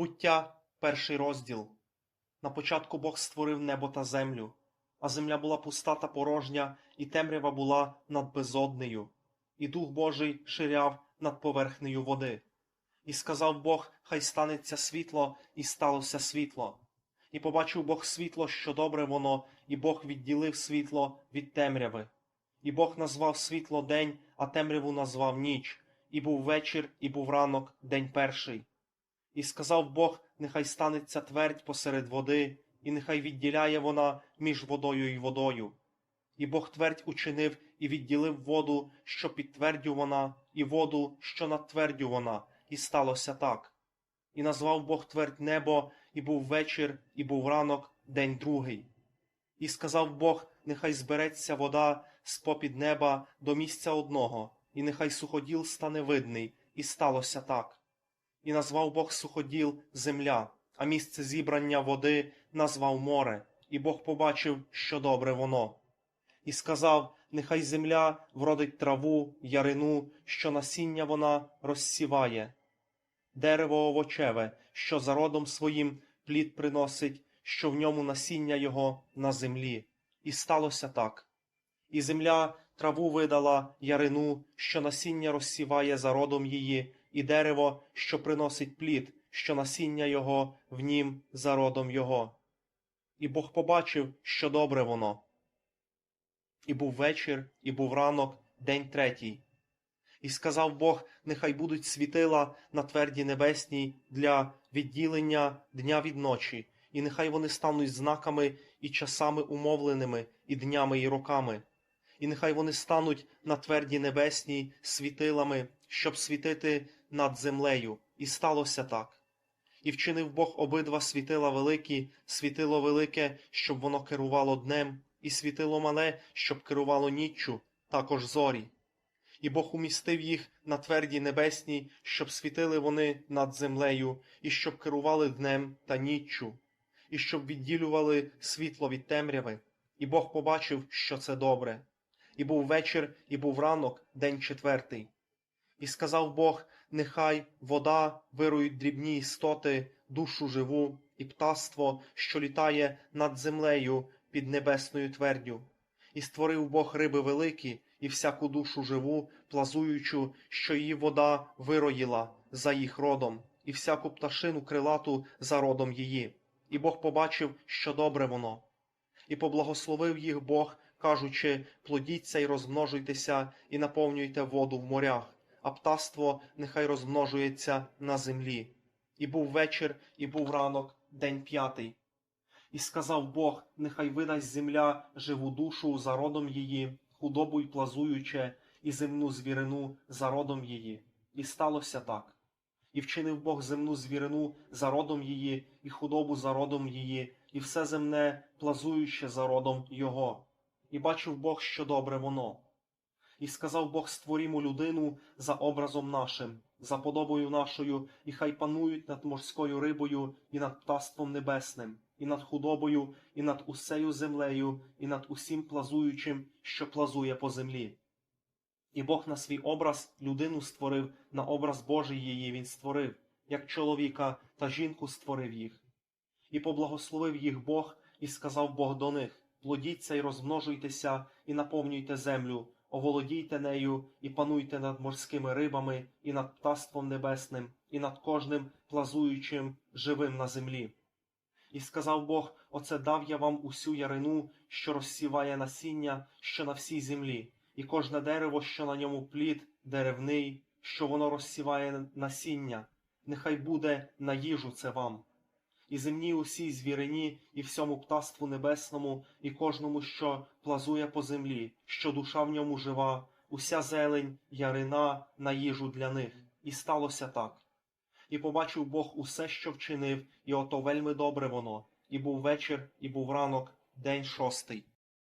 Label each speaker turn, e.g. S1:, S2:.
S1: Буття, перший розділ. На початку Бог створив небо та землю, а земля була пуста та порожня, і темрява була над безоднею, і Дух Божий ширяв над поверхнею води. І сказав Бог, хай станеться світло, і сталося світло. І побачив Бог світло, що добре воно, і Бог відділив світло від темряви. І Бог назвав світло день, а темряву назвав ніч, і був вечір, і був ранок, день перший. І сказав Бог, нехай станеться твердь посеред води, і нехай відділяє вона між водою і водою. І Бог твердь учинив і відділив воду, що під твердю вона, і воду, що над твердю вона, і сталося так. І назвав Бог твердь небо, і був вечір, і був ранок, день другий. І сказав Бог, нехай збереться вода з попід неба до місця одного, і нехай суходіл стане видний, і сталося так. І назвав Бог суходіл земля, а місце зібрання води назвав море, і Бог побачив, що добре воно. І сказав, нехай земля вродить траву, ярину, що насіння вона розсіває, дерево овочеве, що за родом своїм плід приносить, що в ньому насіння його на землі. І сталося так. І земля траву видала ярину, що насіння розсіває за родом її, і дерево, що приносить плід, що насіння його в нім за родом його. І Бог побачив, що добре воно. І був вечір, і був ранок, день третій. І сказав Бог, нехай будуть світила на тверді небесній для відділення дня від ночі, і нехай вони стануть знаками і часами умовленими, і днями, і роками, і нехай вони стануть на тверді небесній світилами, щоб світити над землею, і сталося так. І вчинив Бог обидва світила великі, світило велике, щоб воно керувало днем, і світило мале, щоб керувало ніччю, також зорі. І Бог умістив їх на твердій небесній, щоб світили вони над землею, і щоб керували днем та ніччю, і щоб відділювали світло від темряви. І Бог побачив, що це добре. І був вечір, і був ранок, день четвертий. І сказав Бог, нехай вода вирують дрібні істоти, душу живу, і птаство, що літає над землею під небесною твердю. І створив Бог риби великі, і всяку душу живу, плазуючу, що її вода вироїла за їх родом, і всяку пташину крилату за родом її. І Бог побачив, що добре воно. І поблагословив їх Бог, кажучи, плодіться і розмножуйтеся, і наповнюйте воду в морях, а птаство нехай розмножується на землі. І був вечір, і був ранок, день п'ятий. І сказав Бог, нехай видасть земля живу душу за родом її, худобу й плазуюче, і земну звірину за родом її. І сталося так. І вчинив Бог земну звірину за родом її, і худобу за родом її, і все земне плазуюче за родом його. І бачив Бог, що добре воно. І сказав Бог створімо людину за образом нашим, за подобою нашою, і хай панують над морською рибою, і над птаством небесним, і над худобою, і над усею землею, і над усім плазуючим, що плазує по землі. І Бог на свій образ людину створив, на образ Божий її він створив, як чоловіка та жінку створив їх. І поблагословив їх Бог, і сказав Бог до них плодіться і розмножуйтеся, і наповнюйте землю, оволодійте нею, і пануйте над морськими рибами, і над птаством небесним, і над кожним плазуючим живим на землі. І сказав Бог: Оце дав я вам усю ярину, що розсіває насіння, що на всій землі, і кожне дерево, що на ньому плід, деревний, що воно розсіває насіння, нехай буде на їжу це вам. І земні усій звірині, і всьому птаству небесному, і кожному, що плазує по землі, що душа в ньому жива, уся зелень, ярина на їжу для них. І сталося так. І побачив Бог усе, що вчинив, і ото вельми добре воно, і був вечір, і був ранок, день шостий.